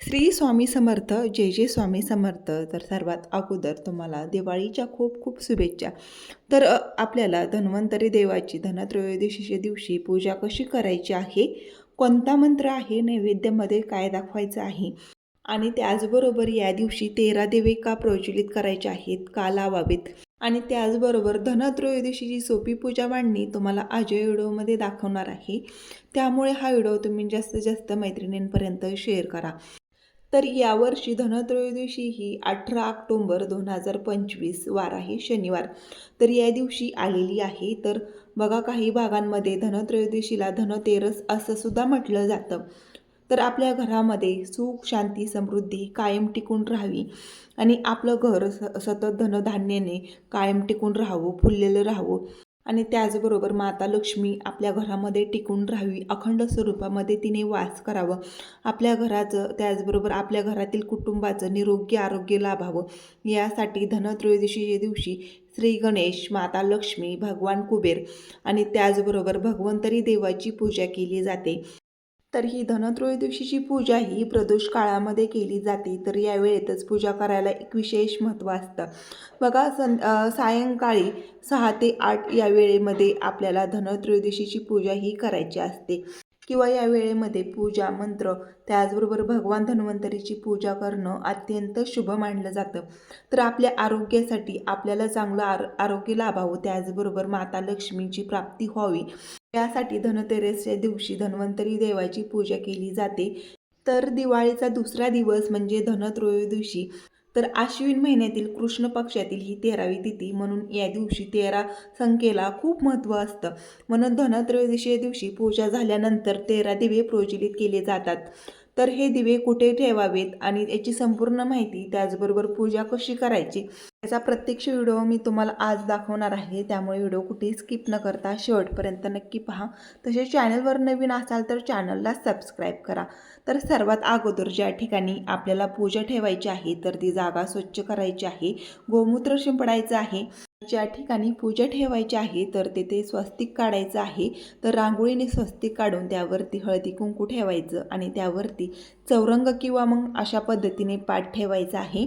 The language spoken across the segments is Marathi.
श्री स्वामी समर्थ जय जय स्वामी समर्थ. तर सर्वात अगोदर तुम्हाला दिवाळीच्या खूप खूप शुभेच्छा. तर आपल्याला धन्वंतरी देवाची धनत्रयोदशीच्या दिवशी पूजा कशी करायची आहे? कोणता मंत्र आहे? नैवेद्यामध्ये काय दाखवायचं आहे? आणि त्याचबरोबर या दिवशी तेरा देवे का प्रज्वलित करायचे आहेत? का लावावेत? आणि त्याचबरोबर धनत्रयोदशीची सोपी पूजा मांडणी तुम्हाला अजय व्हिडिओमध्ये दाखवणार आहे. त्यामुळे हा व्हिडिओ तुम्ही जास्तीत जास्त मैत्रिणींपर्यंत शेअर करा. तर यावर्षी धनत्रयोदशी ही अठरा ऑक्टोंबर दोन हजार पंचवीस वार आहे शनिवार. तर या दिवशी आलेली आहे. तर बघा काही भागांमध्ये धनत्रयोदशीला धनतेरस असं सुद्धा म्हटलं जातं. तर आपल्या घरामध्ये सुख शांती समृद्धी कायम टिकून राहावी आणि आपलं घर स सतत धनधान्याने कायम टिकून राहावं फुललेलं राहावं. आणि त्याचबरोबर माता लक्ष्मी आपल्या घरामध्ये टिकून राहावी अखंड स्वरूपामध्ये तिने वास करावं. आपल्या घराचं त्याचबरोबर आपल्या घरातील कुटुंबाचं निरोगी आरोग्य लाभावं. यासाठी धनत्रयोदशीच्या दिवशी श्री गणेश माता लक्ष्मी भगवान कुबेर आणि त्याचबरोबर भगवंतरी देवाची पूजा केली जाते. तर ही धनत्रयोदशीची पूजा ही प्रदोष काळामध्ये केली जाते. तर या वेळेतच पूजा करायला एक विशेष महत्त्व असतं. बघा सं सायंकाळी सहा ते आठ या वेळेमध्ये आपल्याला धनत्रयोदशीची पूजा ही करायची असते. किंवा या वेळेमध्ये पूजा मंत्र त्याचबरोबर भगवान धन्वंतरीची पूजा करणं अत्यंत शुभ मानलं जातं. तर आपल्या आरोग्यासाठी आपल्याला चांगलं आर आरोग्य लाभावं त्याचबरोबर माता लक्ष्मीची प्राप्ती व्हावी. यासाठी धनतेरसच्या दिवशी धन्वंतरी देवाची पूजा केली जाते. तर दिवाळीचा दुसरा दिवस म्हणजे धनत्रयोदशी. तर आश्विन महिन्यातील कृष्ण पक्षातील ही तेरावी तिथी म्हणून या दिवशी तेरा संख्येला खूप महत्त्व असतं. म्हणून धनत्रयोदशी दिवशी पूजा झाल्यानंतर तेरा दिवे प्रज्वलित केले जातात. तर हे दिवे कुठे ठेवावेत आणि याची संपूर्ण माहिती त्याचबरोबर पूजा कशी करायची याचा प्रत्यक्ष व्हिडिओ मी तुम्हाला आज दाखवणार आहे. त्यामुळे व्हिडिओ कुठेही स्किप न करता शेवटपर्यंत नक्की पहा. तसेच चॅनलवर नवीन असाल तर चॅनलला सबस्क्राईब करा. तर सर्वात अगोदर ज्या ठिकाणी आपल्याला पूजा ठेवायची आहे तर ती जागा स्वच्छ करायची आहे. गोमूत्र शिंपडायचं आहे. ज्या ठिकाणी पूजा ठेवायची आहे तर तेथे स्वस्तिक काढायचं आहे. तर रांगोळीने स्वस्तिक काढून त्यावरती हळदी कुंकू ठेवायचं आणि त्यावरती चौरंग किंवा मग अशा पद्धतीने पाठ ठेवायचा आहे.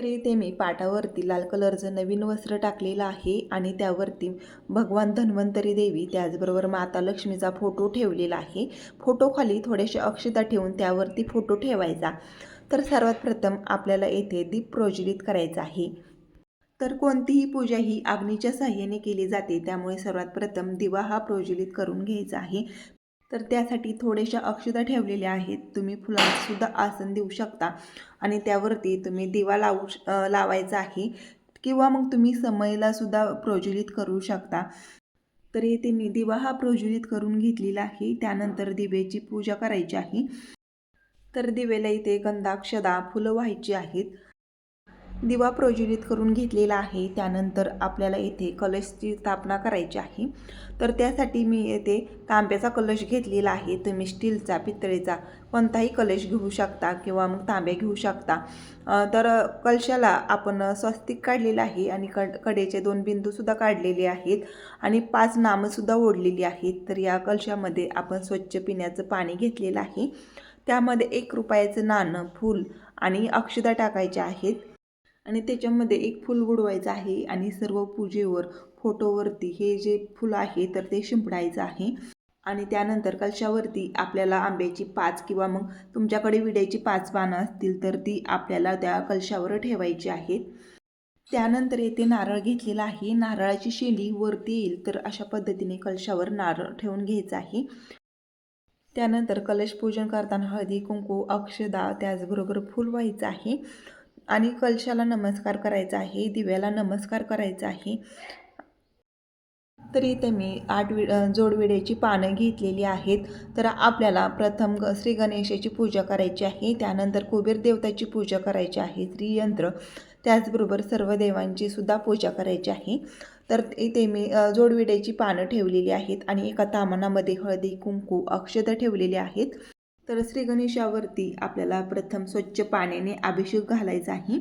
तर इथे मी पाटावरती लाल कलरचं नवीन वस्त्र टाकलेलं आहे आणि त्यावरती भगवान धन्वंतरी देवी त्याचबरोबर माता लक्ष्मीचा फोटो ठेवलेला आहे. फोटोखाली थोडेसे अक्षता ठेवून त्यावरती फोटो ठेवायचा. तर सर्वात प्रथम आपल्याला येथे दीप प्रज्वलित करायचा आहे. तर कोणतीही पूजा ही अग्नीच्या साह्याने केली जाते. त्यामुळे सर्वात प्रथम दिवा हा प्रज्वलित करून घ्यायचा आहे. तर त्यासाठी थोड्याशा अक्षता ठेवलेल्या आहेत. तुम्ही फुलांसुद्धा आसन देऊ शकता. आणि त्यावरती तुम्ही दिवा लावू श- लावायचा आहे. किंवा मग तुम्ही समयलासुद्धा प्रज्वलित करू शकता. तर येथे मी दिवा हा प्रज्वलित करून घेतलेला आहे. त्यानंतर दिव्याची पूजा करायची आहे. तर दिवेला इथे गंधाक्षदा फुलं व्हायची आहेत. दिवा प्रज्वलित करून घेतलेला आहे. त्यानंतर आपल्याला येथे कलशची स्थापना करायची आहे. तर त्यासाठी मी येथे तांब्याचा कलश घेतलेला आहे. तुम्ही स्टीलचा पितळेचा कोणताही कलश घेऊ शकता किंवा मग तांब्या घेऊ शकता. तर कलशाला आपण स्वस्तिक काढलेलं आहे आणि कड कडेचे दोन बिंदूसुद्धा काढलेले आहेत आणि पाच नामंसुद्धा ओढलेली आहेत. तर या कलशामध्ये आपण स्वच्छ पिण्याचं पाणी घेतलेलं आहे. त्यामध्ये एक रुपयाचं नाणं फूल आणि अक्षता टाकायच्या आहेत. आणि त्याच्यामध्ये एक फूल बुडवायचं आहे आणि सर्व पूजेवर फोटोवरती हे जे फुलं आहे तर ते शिंपडायचं आहे. आणि त्यानंतर कलशावरती आपल्याला आंब्याची पाच किंवा मग तुमच्याकडे विड्याची पाच पानं असतील तर ती आपल्याला त्या कलशावर ठेवायची आहेत. त्यानंतर येथे नारळ घेतलेला आहे. नारळाची शेंडी वरती येईल तर अशा पद्धतीने कलशावर नारळ ठेवून घ्यायचा आहे. त्यानंतर कलश पूजन करताना हळदी कुंकू अक्षदा त्याचबरोबर फूल व्हायचं आहे. आणि कलशाला नमस्कार करायचा आहे दिव्याला नमस्कार करायचा आहे. तर इथे मी आठ वि जोडविड्याची पानं घेतलेली आहेत. तर आपल्याला प्रथम ग श्री गणेशाची पूजा करायची आहे. त्यानंतर कुबेर देवताची पूजा करायची आहे. श्रीयंत्र त्याचबरोबर सर्व देवांची सुद्धा पूजा करायची आहे. तर इथे मी जोडविड्याची पानं ठेवलेली आहेत आणि एका तामानामध्ये हळदी कुंकू अक्षतं ठेवलेले आहेत. तर श्री गणेशावरती आपल्याला प्रथम स्वच्छ पाण्याने अभिषेक घालायचा आहे.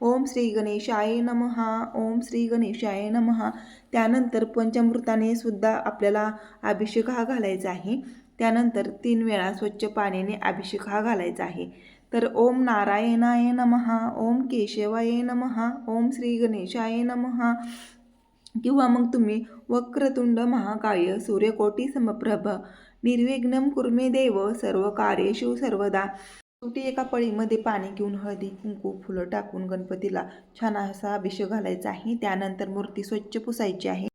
ओम श्री गणेशाय नमहा ओम श्री गणेशाय नमहा त्यानंतर पंचामृताने सुद्धा आपल्याला अभिषेक हा घालायचा आहे. त्यानंतर तीन वेळा स्वच्छ पाण्याने अभिषेक हा घालायचा आहे. तर ओम नारायणाय नमः ओम केशवाय नमः ओम श्री गणेशाय नमः. किंवा मग तुम्ही वक्रतुंड महाकाय सूर्यकोटी समप्रभ निर्विघ्नम कुर्मे देव सर्व कार्येषु सर्वदा. शेवटी एका पळीमध्ये पाणी घेऊन हळदी कुंकू फुलं टाकून गणपतीला छान असा अभिषेक घालायचा आहे. त्यानंतर मूर्ती स्वच्छ पुसायची आहे.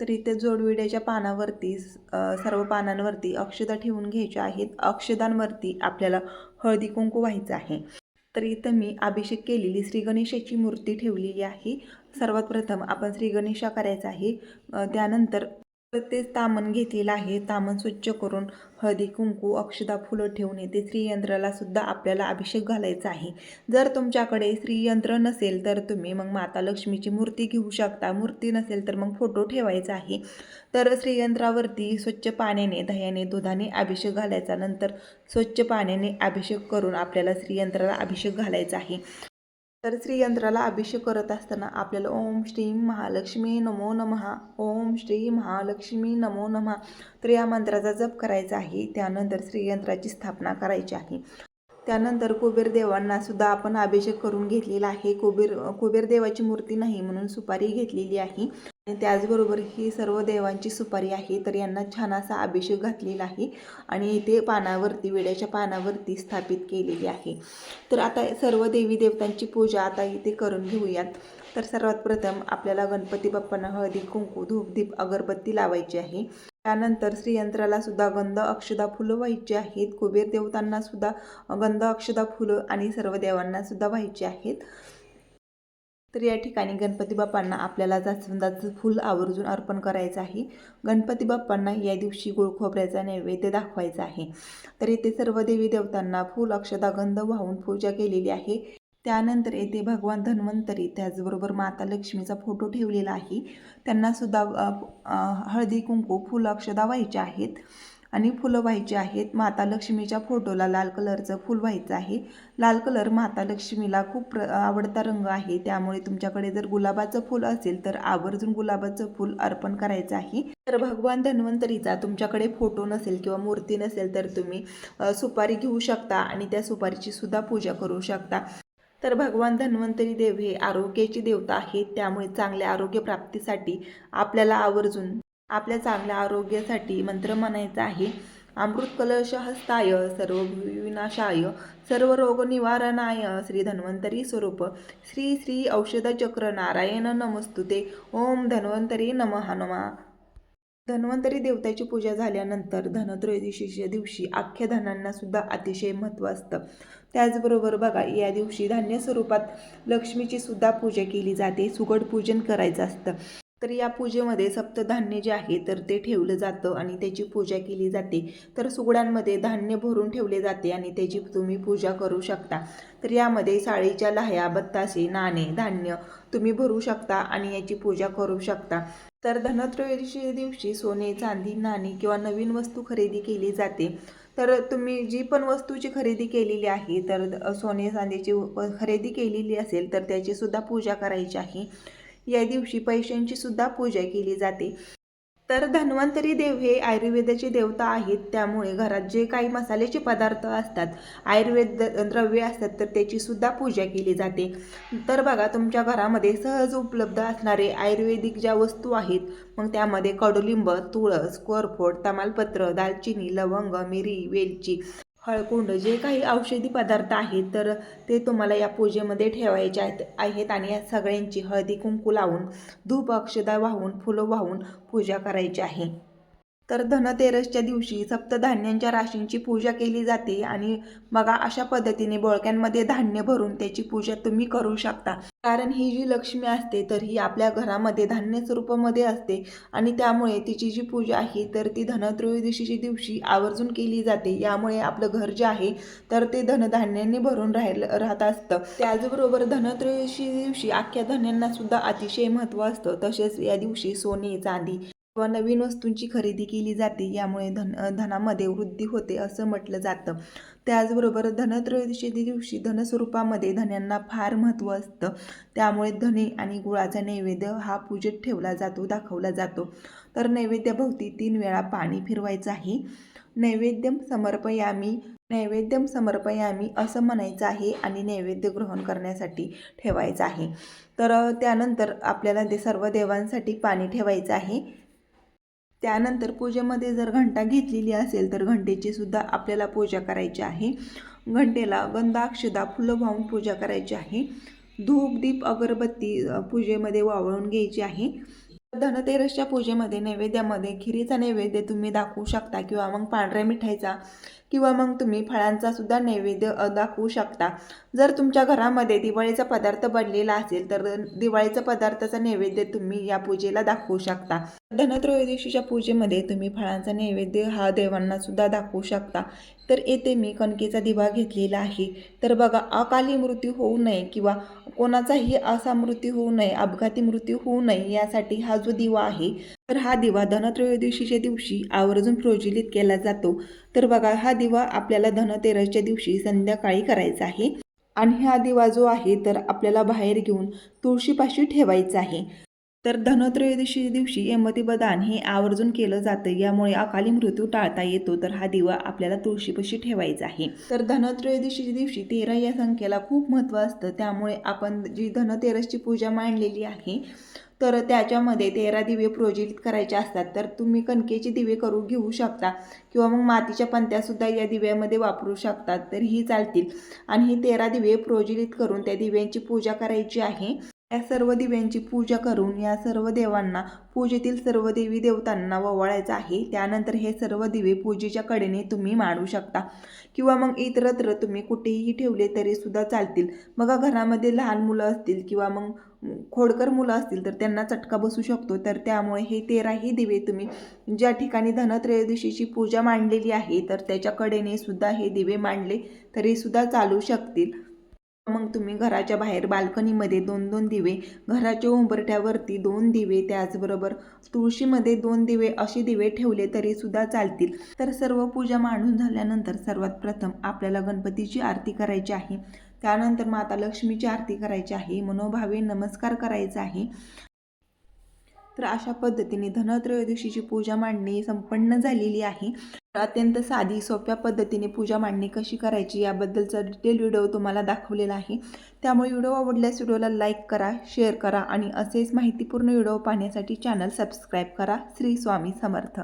तर इथे जोडविड्याच्या पानावरती सर्व पानांवरती अक्षदा ठेवून घ्यायच्या आहेत. अक्षदांवरती आपल्याला हळदी कुंकू व्हायचं आहे. तर इथं मी अभिषेक केलेली श्री गणेशाची मूर्ती ठेवलेली आहे. सर्वात प्रथम आपण श्री गणेशा करायचा आहे त्यानंतर तेच तामण घेतलेलं आहे. तामण स्वच्छ करून हळदी कुंकू अक्षदा फुलं ठेवून येते श्रीयंत्राला सुद्धा आपल्याला अभिषेक घालायचा आहे. जर तुमच्याकडे श्रीयंत्र नसेल तर तुम्ही मग माता लक्ष्मीची मूर्ती घेऊ शकता. मूर्ती नसेल तर मग फोटो ठेवायचा आहे. तर श्रीयंत्रावरती स्वच्छ पाण्याने दह्याने दुधाने अभिषेक घालायचा. नंतर स्वच्छ पाण्याने अभिषेक करून आपल्याला श्रीयंत्राला अभिषेक घालायचा आहे. तर श्रीयंत्राला अभिषेक करत असताना आपल्याला ओम श्री महालक्ष्मी नमो नमहा ओम श्री महालक्ष्मी नमो नमहा. तर या मंत्राचा जप करायचा आहे त्यानंतर श्रीयंत्राची स्थापना करायची आहे. त्यानंतर कुबेर देवांना सुद्धा आपण अभिषेक करून घेतलेला आहे. कुबेर कुबेर देवाची मूर्ती नाही म्हणून सुपारी घेतलेली आहे. आणि त्याचबरोबर ही सर्व देवांची सुपारी आहे तर यांना छान असा अभिषेक घातलेला आहे आणि इथे पानावरती वेड्याच्या पानावरती स्थापित केलेली आहे. तर आता सर्व देवी देवतांची पूजा आता इथे करून घेऊयात. तर सर्वात प्रथम आपल्याला गणपती बाप्पांना हळदी कुंकू धूपदीप अगरबत्ती लावायची आहे. त्यानंतर श्रीयंत्राला सुद्धा गंध अक्षदा फुलं व्हायची आहेत. कुबेर देवतांना सुद्धा गंध अक्षदा फुलं आणि सर्व देवांना सुद्धा व्हायची आहेत. तर या ठिकाणी गणपती बाप्पांना आपल्याला जास्वंदाचं फूल आवर्जून अर्पण करायचं आहे. गणपती बाप्पांना या दिवशी गुळ खोबऱ्याचा नैवेद्य दाखवायचा आहे. तर येथे सर्व देवी देवतांना फूल अक्षदा गंध वाहून पूजा केलेली आहे. त्यानंतर येथे भगवान धन्वंतरी त्याचबरोबर माता लक्ष्मीचा फोटो ठेवलेला आहे. त्यांना सुद्धा हळदी कुंकू फुल अक्षदा व्हायचे आहेत. आणि फुलं व्हायची आहेत. माता लक्ष्मीच्या फोटोला लाल कलरचं फुल व्हायचं आहे. लाल कलर माता लक्ष्मीला खूप प्र आवडता रंग आहे. त्यामुळे तुमच्याकडे जर गुलाबाचं फुल असेल तर आवर्जून गुलाबाचं फूल अर्पण करायचं आहे. तर भगवान धन्वंतरीचा तुमच्याकडे फोटो नसेल किंवा मूर्ती नसेल तर तुम्ही सुपारी घेऊ शकता आणि त्या सुपारीची सुद्धा पूजा करू शकता. तर भगवान धन्वंतरी देव हे आरोग्याची देवता आहेत. त्यामुळे चांगल्या आरोग्य प्राप्तीसाठी आपल्याला आवर्जून आपल्या चांगल्या आरोग्यासाठी मंत्र म्हणायचा आहे. अमृत कलश हस्ताय सर्व विनाशाय सर्व रोग निवारणाय श्री धन्वंतरी स्वरूप. श्री श्री औषधचक्र नारायण नमस्तुते. ओम धन्वंतरी नमः हनुमा धन्वंतरी देवताची पूजा झाल्यानंतर धनत्रयोदशीच्या दिवशी अख्ख्या धनांना सुद्धा अतिशय महत्त्व असतं. त्याचबरोबर बघा या दिवशी धान्य स्वरूपात लक्ष्मीची सुद्धा पूजा केली जाते. सुगड पूजन करायचं असतं. तर या पूजेमध्ये सप्तधान्य जे आहे तर ते ठेवलं जातं आणि त्याची पूजा केली जाते. तर सुगडांमध्ये धान्य भरून ठेवले जाते आणि त्याची तुम्ही पूजा करू शकता. तर यामध्ये साळीच्या लाह्या बत्तासे नाणे धान्य तुम्ही भरू शकता आणि याची पूजा करू शकता. तर धनत्रयोदशी दिवशी सोने चांदी नाणी किंवा नवीन वस्तू खरेदी केली जाते. तर तुम्ही जी पण वस्तूची खरेदी केलेली आहे तर सोने चांदीची व- खरेदी केलेली असेल तर त्याची सुद्धा पूजा करायची आहे. या दिवशी पैशांची सुद्धा पूजा केली जाते. तर धन्वंतरी देव हे आयुर्वेदाचे देवता आहेत. त्यामुळे घरात जे काही मसाल्याचे पदार्थ असतात आयुर्वेद द्रव्य असतात तर त्याची सुद्धा पूजा केली जाते. तर बघा तुमच्या घरामध्ये सहज उपलब्ध असणारे आयुर्वेदिक ज्या वस्तू आहेत मग त्यामध्ये कडुलिंब तुळस कोरफोड तमालपत्र दालचिनी लवंग मिरी वेलची हळकुंड जे काही औषधी पदार्थ आहेत तर ते तुम्हाला या पूजेमध्ये ठेवायचे आहेत आहेत आणि या सगळ्यांची हळदी कुंकू लावून धूप अक्षदा वाहून फुलं वाहून पूजा करायची आहे. तर धनतेरसच्या दिवशी सप्तधान्यांच्या राशींची पूजा केली जाते आणि बघा अशा पद्धतीने बोळक्यांमध्ये धान्य भरून त्याची पूजा तुम्ही करू शकता. कारण ही जी लक्ष्मी असते तर ही आपल्या घरामध्ये धान्य स्वरूपामध्ये असते आणि त्यामुळे तिची जी पूजा आहे तर ती धनत्रयोदशीच्या दिवशी आवर्जून केली जाते. यामुळे आपलं घर जे आहे तर ते धनधान्यांनी भरून राहिलं राहत असतं. त्याचबरोबर धनत्रयोदशी दिवशी अख्ख्या धान्यांना सुद्धा अतिशय महत्त्व असतं. तसेच या दिवशी सोने चांदी किंवा नवीन वस्तूंची खरेदी केली जाते यामुळे धन धनामध्ये वृद्धी होते असं म्हटलं जातं. त्याचबरोबर धनत्रयोदशी दिवशी धनस्वरूपामध्ये धन्यांना फार महत्त्व असतं. त्यामुळे धने आणि गुळाचा नैवेद्य हा पूजेत ठेवला जातो दाखवला जातो. तर नैवेद्याभोवती तीन वेळा पाणी फिरवायचं आहे. नैवेद्यम समर्पयामी नैवेद्यम समर्पयामी असं म्हणायचं आहे आणि नैवेद्य ग्रहण करण्यासाठी ठेवायचं आहे. तर त्यानंतर आपल्याला ते सर्व देवांसाठी पाणी ठेवायचं आहे. त्यानंतर पूजेमध्ये जर घंटा घेतलेली असेल तर घंटेची सुद्धा आपल्याला पूजा करायची आहे. घंटेला गंधा अक्षदा फुलं वाहून पूजा करायची आहे. धूप दीप अगरबत्ती पूजेमध्ये वावळून घ्यायची आहे. धनतेरसच्या पूजेमध्ये नैवेद्यामध्ये खिरीचा नैवेद्य तुम्ही दाखवू शकता किंवा मग पांढऱ्या मिठाईचा किंवा मग तुम्ही फळांचा सुद्धा नैवेद्य दाखवू शकता. जर तुमच्या घरामध्ये दिवाळीचा पदार्थ बनलेला असेल तर दिवाळीचा पदार्थाचा नैवेद्य तुम्ही या पूजेला दाखवू शकता. धनत्रयोदशीच्या पूजेमध्ये तुम्ही फळांचा नैवेद्य हा देवांना सुद्धा दाखवू शकता. तर येथे मी कणकेचा दिवा घेतलेला आहे. तर बघा अकाली मृत्यू होऊ नये किंवा कोणाचाही असा मृत्यू होऊ नये अपघाती मृत्यू होऊ नये यासाठी हा जो दिवा आहे तर हा दिवा धनत्रयोदशीच्या दिवशी आवर्जून प्रज्वलित केला जातो. तर बघा हा दिवा आपल्याला धनतेरसच्या दिवशी संध्याकाळी करायचा आहे. आणि हा दिवा जो आहे तर आपल्याला बाहेर घेऊन तुळशीपाशी ठेवायचा आहे. तर धनत्रयोदशी दिवशी यमतीबदान हे आवर्जून केलं जातं. यामुळे अकाली मृत्यू टाळता येतो. तर हा दिवा आपल्याला तुळशीपाशी ठेवायचा आहे. तर धनत्रयोदशीच्या दिवशी तेरा या संख्येला खूप महत्त्व असतं. त्यामुळे आपण जी धनतेरसची पूजा मांडलेली आहे तर त्याच्यामध्ये तेरा दिवे प्रोज्वलित करायचे असतात. तर तुम्ही कणकेचे दिवे करू घेऊ शकता. किंवा मग मातीच्या पंत्यासुद्धा या दिव्यामध्ये वापरू शकतात तर ही चालतील. आणि ही तेरा दिवे प्रोज्वलित करून त्या दिव्यांची पूजा करायची आहे. या सर्व दिव्यांची पूजा करून या सर्व देवांना पूजेतील सर्व देवी देवतांना ववाळायचं आहे. त्यानंतर हे सर्व दिवे पूजेच्या कडेने तुम्ही मांडू शकता. किंवा मग इतरत्र तुम्ही कुठेही ठेवले तरी सुद्धा चालतील. बघा घरामध्ये लहान मुलं असतील किंवा मग खोडकर मुलं असतील तर त्यांना चटका बसू शकतो. तर त्यामुळे हे तेराही दिवे तुम्ही ज्या ठिकाणी धनत्रयोदशीची पूजा मांडलेली आहे तर त्याच्या कडेने सुद्धा हे दिवे मांडले तरी सुद्धा चालू शकतील. मग तुम्ही घराच्या बाहेर बाल्कनीमध्ये दोन दोन दिवे घराच्या उंबरठ्यावरती दोन दिवे त्याचबरोबर तुळशीमध्ये दोन दिवे असे दिवे ठेवले तरी सुद्धा चालतील. तर सर्व पूजा मांडून झाल्यानंतर सर्वात प्रथम आपल्याला गणपतीची आरती करायची आहे. त्यानंतर माता लक्ष्मीची आरती करायची आहे. मनोभावे नमस्कार करायचा आहे. तर अशा पद्धतीने धनत्रयोदशीची पूजा मांडणी संपन्न झालेली आहे. अत्यंत साधी सोप्या पद्धतीने पूजा मांडणी कशी करायची याबद्दलचा डिटेल व्हिडिओ तुम्हाला दाखवलेला आहे. त्यामुळे व्हिडिओ आवडल्यास व्हिडिओला लाईक करा शेअर करा आणि असेच माहितीपूर्ण व्हिडिओ पाहण्यासाठी चॅनल सबस्क्राईब करा. श्री स्वामी समर्थ.